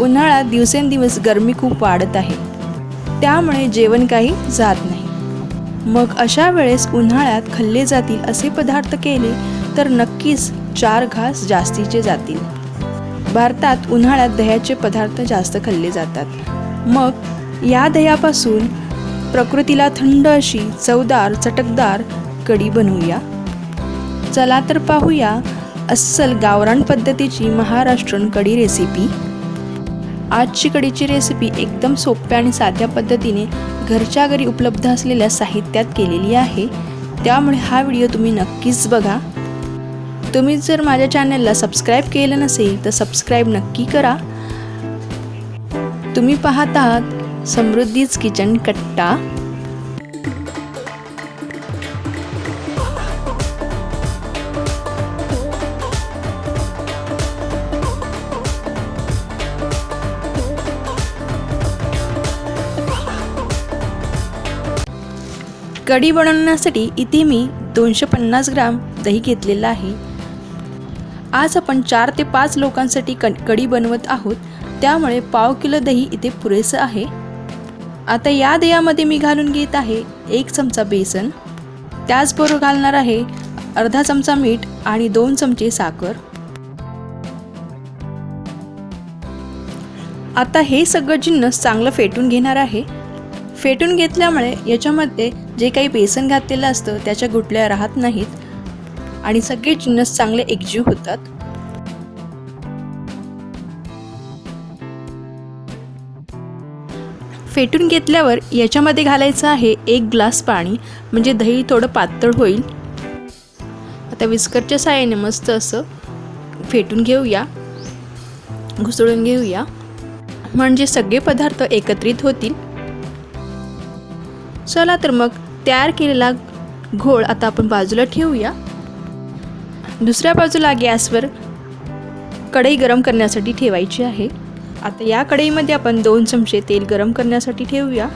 उन्हाळ्यात दिवसेंदिवस गरमी खूप वाढत आहे. त्यामुळे जेवण काही जात नाही. मग अशा वेळेस उन्हाळ्यात खाल्ले जातील असे पदार्थ केले तर नक्कीच चार घास जास्तीचे जातील. भारतात उन्हाळ्यात दह्याचे पदार्थ जास्त खाल्ले जातात. मग या दह्यापासून प्रकृतीला थंड अशी चवदार चटकदार कढी बनवूया. चला तर पाहूया अस्सल गावरान पद्धतीची महाराष्ट्रन कढी रेसिपी आजची कडीची रेसिपी एकदम सोप्या आणि साध्या पद्धतीने घरच्या घरी उपलब्ध असलेल्या साहित्यात केलेली आहे. त्यामुळे हा व्हिडिओ तुम्ही नक्कीच बघा. तुम्ही जर माझ्या चॅनलला सबस्क्राईब केलं नसेल तर सबस्क्राईब नक्की करा. तुम्ही पाहत आहात समृद्धीच किचन कट्टा. कढी बनवण्यासाठी इथे मी दोनशे पन्नास ग्राम दही घेतलेलं आहे. आज आपण चार ते पाच लोकांसाठी क कढी बनवत आहोत. त्यामुळे पाव किलो दही इथे पुरेसं आहे. आता या दह्यामध्ये मी घालून घेत आहे एक चमचा बेसन. त्याचबरोबर घालणार आहे अर्धा चमचा मीठ आणि दोन चमचे साखर. आता हे सगळं जिन्नस चांगलं फेटून घेणार आहे. फेटून घेतल्यामुळे याच्यामध्ये जे काही बेसन घातलेलं असतं त्याच्या गुटल्या राहत नाहीत आणि सगळे जिन्नस चांगले एकजीव होतात. फेटून घेतल्यावर याच्यामध्ये घालायचं आहे एक ग्लास पाणी म्हणजे दही थोडं पातळ होईल. आता विस्करच्या साहाय्याने मस्त असं फेटून घेऊया घुसळून घेऊया. म्हणजे सगळे पदार्थ एकत्रित होतील. चला तर मग तयार केलेला घोळ आता आपण बाजूला ठेवूया. दुसऱ्या बाजूला गॅसवर कढई गरम करण्यासाठी ठेवायची आहे. आता या कढईमध्ये आपण दोन चमचे तेल गरम करण्यासाठी ठेवूया.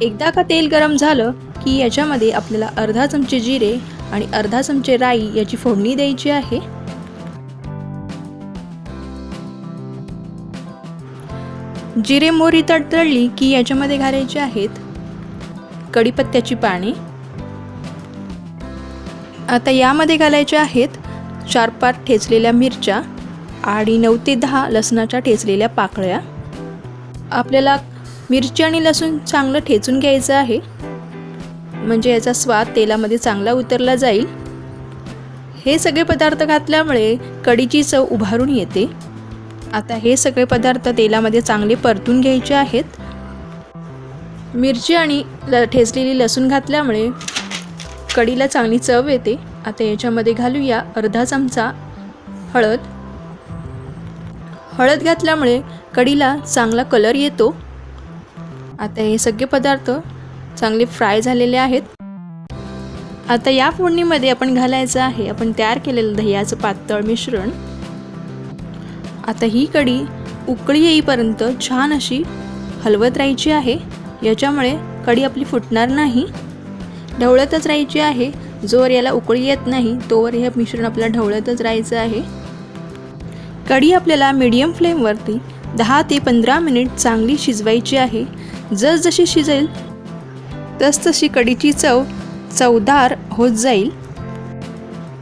एकदा का तेल गरम झालं की याच्यामध्ये आपल्याला अर्धा चमचे जिरे आणि अर्धा चमचे राई याची फोडणी द्यायची आहे. जिरे मोहरी तडतडली की याच्यामध्ये घालायचे आहेत कढीपत्त्याची पाने आता यामध्ये घालायच्या आहेत चार पाच ठेचलेल्या मिरच्या आणि नऊ ते दहा लसणाच्या ठेचलेल्या पाकळ्या. आपल्याला मिरची आणि लसूण चांगलं ठेचून घ्यायचं आहे. म्हणजे याचा स्वाद तेलामध्ये चांगला उतरला जाईल. हे सगळे पदार्थ घातल्यामुळे कढीची चव उभारून येते. आता हे सगळे पदार्थ तेलामध्ये चांगले परतून घ्यायचे आहेत. मिरची आणि ल ठेचलेली लसूण घातल्यामुळे कढीला चांगली चव येते. आता याच्यामध्ये घालूया अर्धा चमचा हळद. हळद घातल्यामुळे कढीला चांगला कलर येतो. आता हे सगळे पदार्थ चांगले फ्राय झालेले आहेत. आता या फोडणीमध्ये आपण घालायचं आहे. आपण तयार केलेलं दह्याचं पातळ मिश्रण. आता ही कढी उकळी येईपर्यंत छान अशी हलवत राहायची आहे. याच्यामुळे कढी आपली फुटणार नाही. ढवळतच राहायची आहे. जोवर याला उकळी येत नाही तोवर हे मिश्रण आपल्याला ढवळतच राहायचं आहे. कढी आपल्याला मीडियम फ्लेमवरती दहा ते पंधरा मिनिट चांगली शिजवायची आहे. जसजशी शिजेल तसतशी कढीची चव चवदार होत जाईल.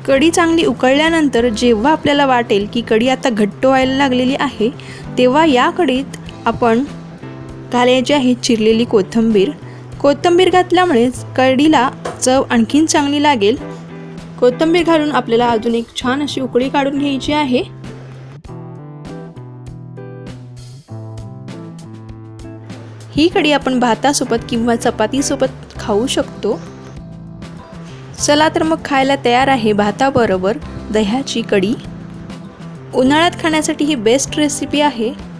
कढी चांगली उकळल्यानंतर जेव्हा आपल्याला वाटेल की कढी आता घट्ट व्हायला लागलेली आहे तेव्हा या कढीत आपण घालायची आहे चिरलेली कोथिंबीर. कोथिंबीर घातल्यामुळेच कढीला चव आणखीन चांगली लागेल. कोथिंबीर घालून आपल्याला अजून एक छान अशी उकळी काढून घ्यायची आहे. ही कढी आपण भातासोबत किंवा चपातीसोबत खाऊ शकतो. चला तर मग खायला तयार आहे भाताबरोबर दह्याची कढी. उन्हाळ्यात खाण्यासाठी ही बेस्ट रेसिपी आहे.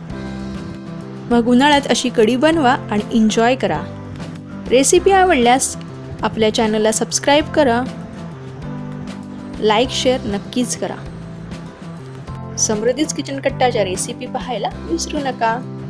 मग उन्हाळ्यात अशी कढी बनवा आणि एन्जॉय करा. रेसिपी आवडल्यास आपल्या चॅनलला सबस्क्राईब करा. लाईक शेअर नक्कीच करा. समृद्धीच किचन कट्टाच्या रेसिपी पाहायला विसरू नका.